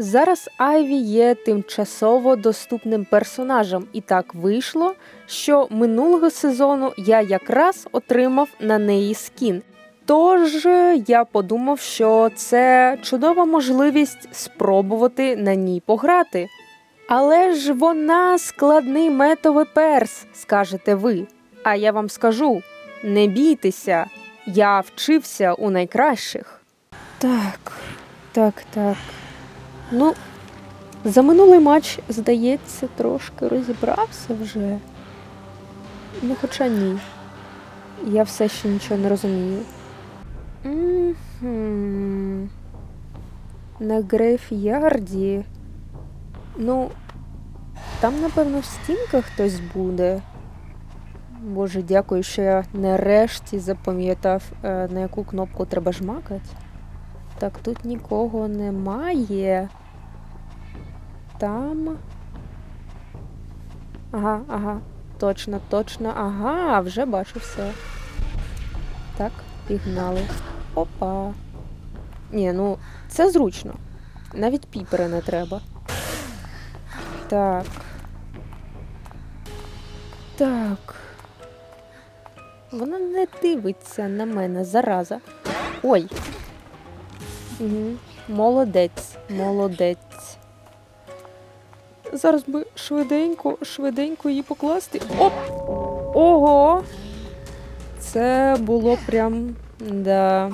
Зараз Айві є тимчасово доступним персонажем, і так вийшло, що минулого сезону я якраз отримав на неї скін. Тож е, я подумав, що це чудова можливість спробувати на ній пограти. Але ж вона складний метовий перс, скажете ви. А я вам скажу: не бійтеся, я вчився у найкращих. Так, так, так. Ну, за минулий матч, здається, трошки розібрався вже. Ну, хоча ні. Я все ще нічого не розумію. На грейфярді. Ну, там, напевно, в стінках хтось буде. Боже, дякую, що я нарешті запам'ятав, е, на яку кнопку треба жмакати. Так, тут нікого немає. Там. Ага, ага. Точно, точно. Ага, вже бачу все. Так, пігнали. Опа. Ні, ну, це зручно. Навіть піпери не треба. Так. Так. Вона не дивиться на мене, зараза. Ой. Угу. Молодець, молодець. Зараз би швиденько, швиденько її покласти. Оп! Ого! Це було прям. Да.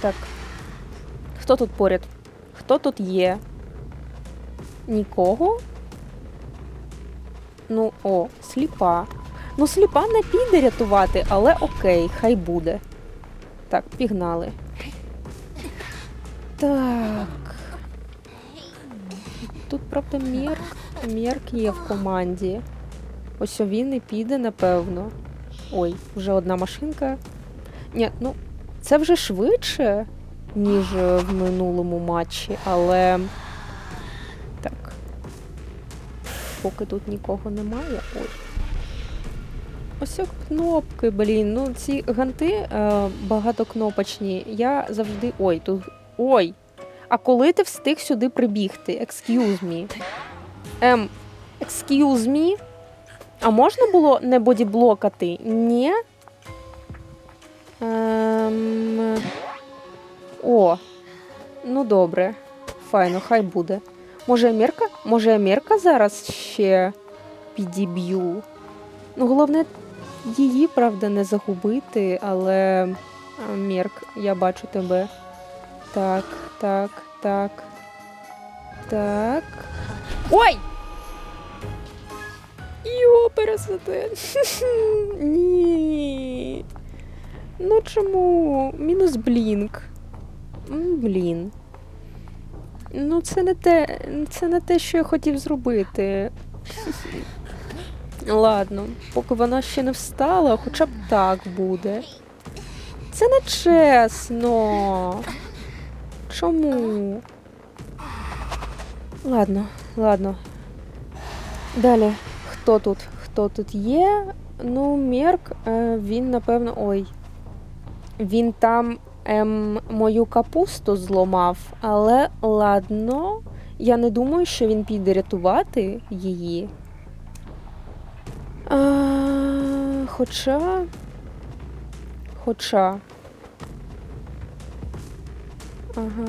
Так. Хто тут поряд? Хто тут є? Нікого? Ну, о, сліпа. Ну, сліпа не піде рятувати, але окей, хай буде. Так, пігнали. Так. Тут, правда, Мерк. Мерк є в команді. Ось він і піде, напевно. Ой, вже одна машинка. Ні, ну, це вже швидше, ніж в минулому матчі, але. Так. Поки тут нікого немає. Ой. Ось кнопки, блін. Ну, ці ганти е, багатокнопочні. Я завжди. Ой, тут. Ой! А коли ти встиг сюди прибігти? Excuse me. Ем, excuse me? А можна було не бодіблокати? Ні? Ем... О, ну добре. Файно, хай буде. Може, Амірка? Може, Амірка зараз ще підіб'ю? Ну, головне, її, правда, не загубити, але а, Мерк, я бачу тебе. Так, так, так. Так. Ой! Йо, пересади. Ні. Ну чому? Мінус блінк. Блін. Ну, це не те, це не те, що я хотів зробити. Ладно, поки вона ще не встала, хоча б так буде. Це не чесно. Чому? Ладно, ладно. Далі. Хто тут? Хто тут є? Ну, Мерк, е, він, напевно. Ой. Він там ем, мою капусту зломав, але ладно. Я не думаю, що він піде рятувати її. А, хоча. Хоча. Ага.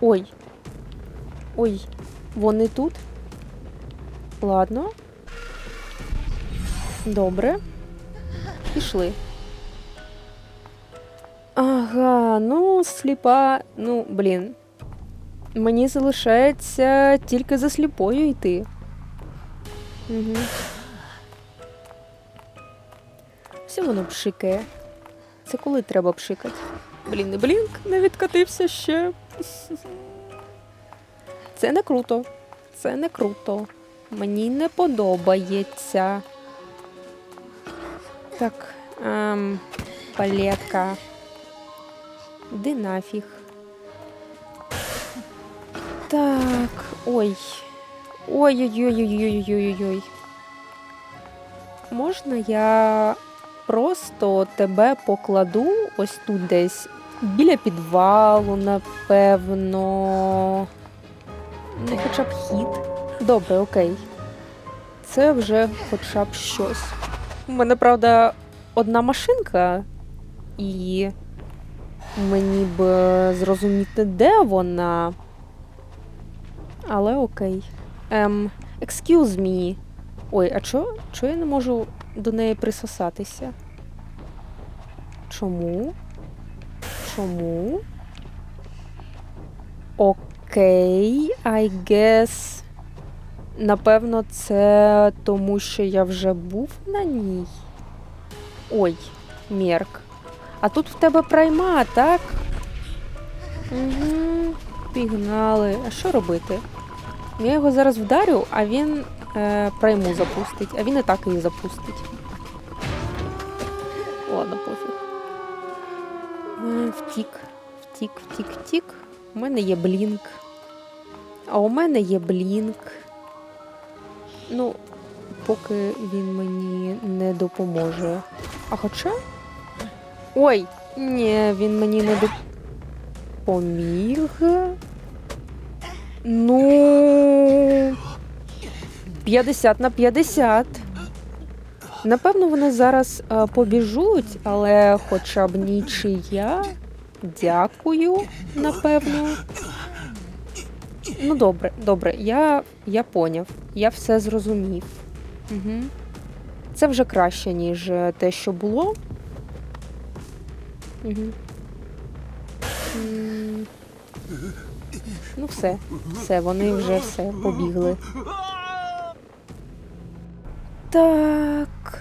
Ой. Ой, вони тут? Ладно. Добре. Пішли. Ага, ну, сліпа. Ну, блін. Мені залишається тільки за сліпою йти. Угу. Все воно пшикає. Це коли треба пшикати? Блін, не блінк не відкатився ще. Це не круто. Це не круто. Мені не подобається. Так, ем, палетка. Де нафіг? Так, ой. Ой-ой-ой-ой-ой-ой-ой. Можна я просто тебе покладу ось тут десь Біля підвалу, напевно. Ну, хоча б хід. Добре, окей. Це вже хоча б щось. У мене, правда, одна машинка, і мені б зрозуміти, де вона. Але окей. Ем, excuse me. Ой, а чо, чо я не можу до неї присосатися? Чому? Чому? Окей, I guess. Напевно, це тому, що я вже був на ній. Ой, Мерк. А тут в тебе прайма, так? Угу, пігнали. А що робити? Я його зараз вдарю, а він е, прайму запустить, а він і так її запустить. Ладно, пофіг. Втік, втік, втік, втік. У мене є блінк. А у мене є блінк. Ну, поки він мені не допоможе. А хоча. Ой! Ні, він мені не допоміг. Ну. 50 на 50. Напевно, вони зараз е, побіжуть, але хоча б нічия. Дякую, напевно. Ну, добре, добре, я, я поняв. Я все зрозумів. Угу. Це вже краще, ніж е, те, що було. Угу. Ну, все, все, вони вже все побігли. Так.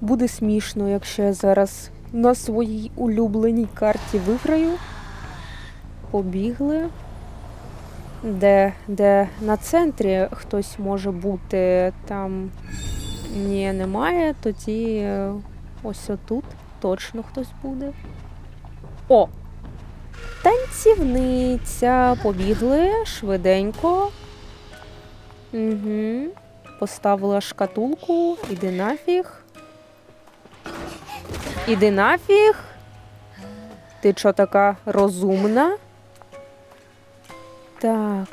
Буде смішно, якщо я зараз на своїй улюбленій карті виграю. Побігли. Де, де на центрі хтось може бути, там ні, немає, тоді е, ось отут точно хтось буде. О! Танцівниця. Побігли швиденько. Угу. Поставила шкатулку. Іди нафіг. Іди нафіг. Ти що така розумна? Так.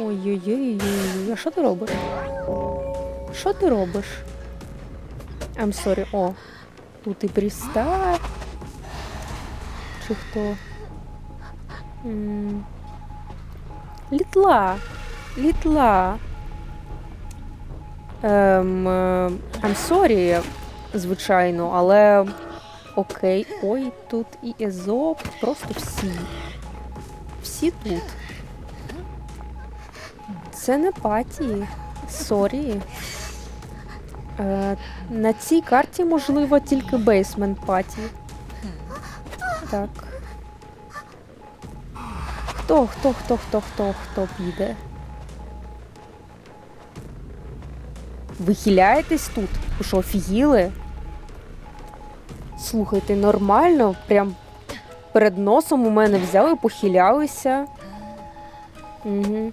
Ой-ой-ой, а що ти робиш? Що ти робиш? I'm sorry. О, тут і пристав. Чи хто? М, Літла. Літла. Ем, е, I'm sorry, звичайно, але окей. Ой, тут і Езоп, просто всі. Всі тут. Це не паті. Сорі. Е, на цій карті, можливо, тільки бейсмент паті. Так. Хто, хто, хто, хто, хто, хто піде? Ви хиляєтесь тут? Ви що, офігіли? Слухайте, нормально, прям перед носом у мене взяли, похилялися. Угу.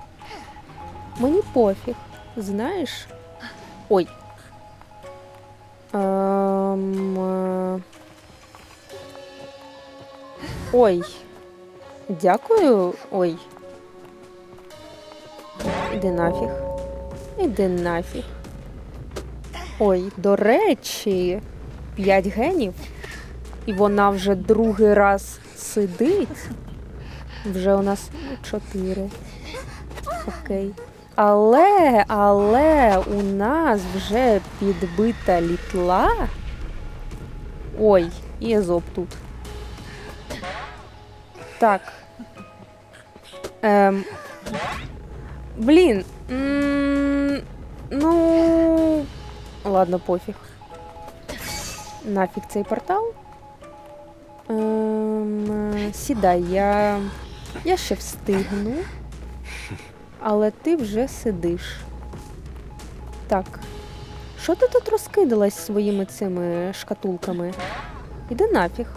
Мені пофіг, знаєш? Ой. Ем, е, Ой. Дякую. Ой. Іди нафіг. Іди нафіг. Ой, до речі, п'ять генів. І вона вже другий раз сидить. Вже у нас чотири. Окей. Але, але у нас вже підбита літла. Ой, і Езоп тут. Так. Ем. Блін. м, Ну. Ладно, пофіг. Нафіг цей портал. Ем, е, сідай, я. Я ще встигну. Але ти вже сидиш. Так. Що ти тут розкидалась своїми цими шкатулками? Іди нафіг.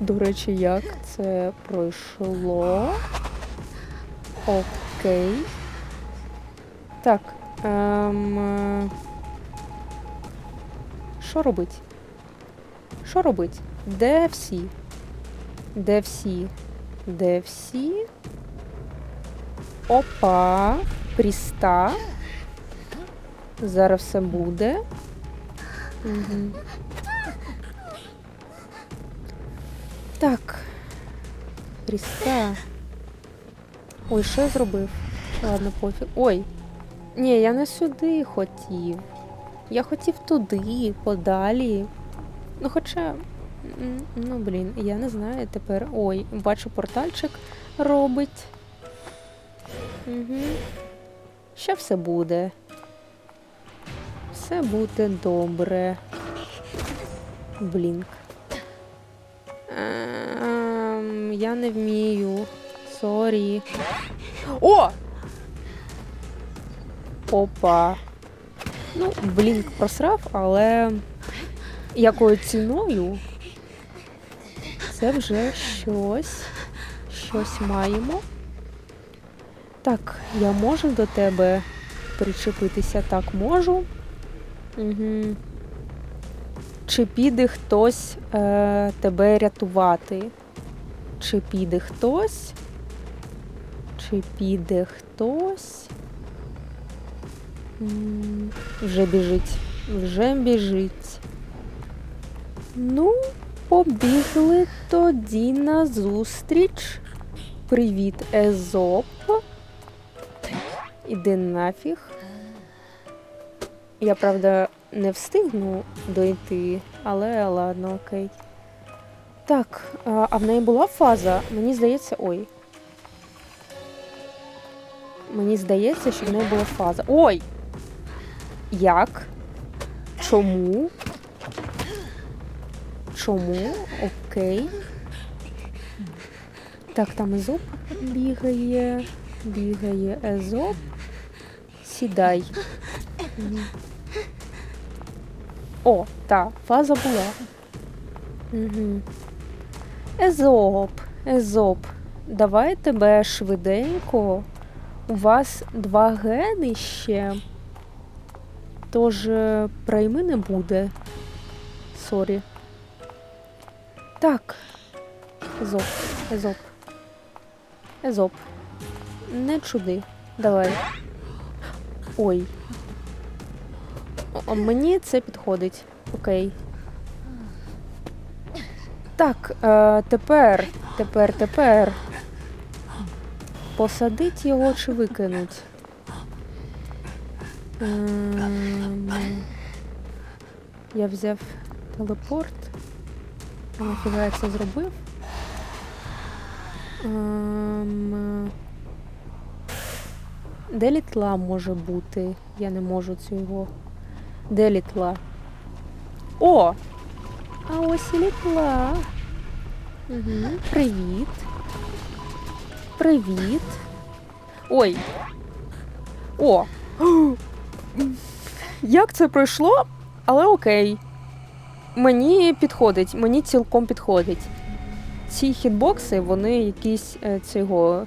До речі, як це пройшло? Окей. Так. Ем... е, Що робить? Що робить? Де всі? Де всі? Де всі? Опа. Пріста. Зараз все буде. Угу. Так. Пріста. Ой, що я зробив? Ладно, пофіг. Ой. Ні, я не сюди хотів. Я хотів туди, подалі. Ну, хоча. Ну, блін, я не знаю тепер. Ой, бачу, портальчик робить. Угу. Ще все буде. Все буде добре. Блінк. Ем, я не вмію. Сорі. О! Опа. Ну, блінк просрав, але якою ціною це вже щось. Щось маємо. Так, я можу до тебе причепитися? Так, можу. Угу. Чи піде хтось е, тебе рятувати? Чи піде хтось? Чи піде хтось? Вже біжить. Вже біжить. Ну, побігли тоді на зустріч. Привіт, Езоп. Іди нафіг. Я, правда, не встигну дойти, але ладно, окей. Так, а в неї була фаза. Мені здається. Ой. Мені здається, що в неї була фаза. Ой! Як? Чому? Чому? Окей. Так, там Езоп бігає. Бігає Езоп. Сідай. О, та, фаза була. Угу. Езоп, Езоп, давай тебе швиденько. У вас два гени ще. Тож е, прийми не буде. Сорі. Так. Езоп, Езоп. Езоп. Не чуди. Давай. Ой. О, Мені це підходить. Окей. Так, е, тепер, тепер, тепер. Посадить його чи викинуть? Ем, Я взяв телепорт. Нафіга я це зробив? Ем, Де літла може бути? Я не можу цього. Де літла? О! А ось і літла. Угу. Привіт. Привіт. Ой. О! Як це пройшло? Але окей. Мені підходить, мені цілком підходить. Ці хітбокси, вони якісь е, цього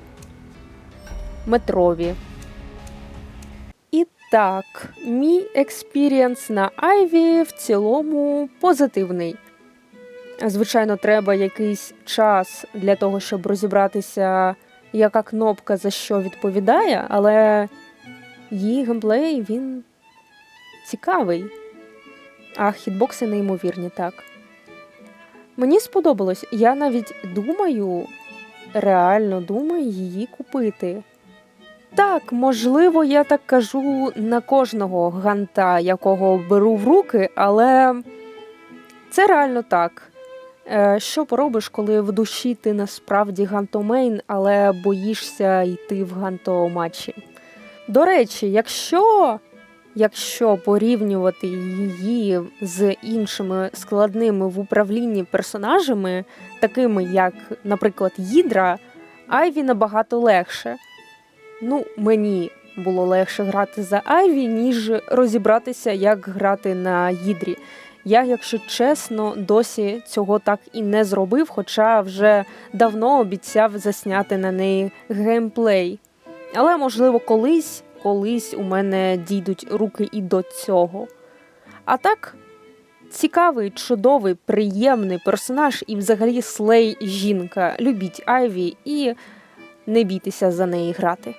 метрові. І так, мій експірієнс на Айві в цілому позитивний. Звичайно, треба якийсь час для того, щоб розібратися, яка кнопка за що відповідає, але її геймплей він цікавий. А хітбокси неймовірні, так. Мені сподобалось. Я навіть думаю, реально думаю її купити. Так, можливо, я так кажу на кожного ганта, якого беру в руки, але це реально так. Е, Що поробиш, коли в душі ти насправді гантомейн, але боїшся йти в гантоматчі? До речі, якщо, якщо порівнювати її з іншими складними в управлінні персонажами, такими як, наприклад, Їдра, Айві набагато легше. Ну, мені було легше грати за Айві, ніж розібратися, як грати на Їдрі. Я, якщо чесно, досі цього так і не зробив, хоча вже давно обіцяв засняти на неї геймплей. Але, можливо, колись, колись у мене дійдуть руки і до цього. А так, Цікавий, чудовий, приємний персонаж і взагалі слей жінка. Любіть Айві і не бійтеся за неї грати.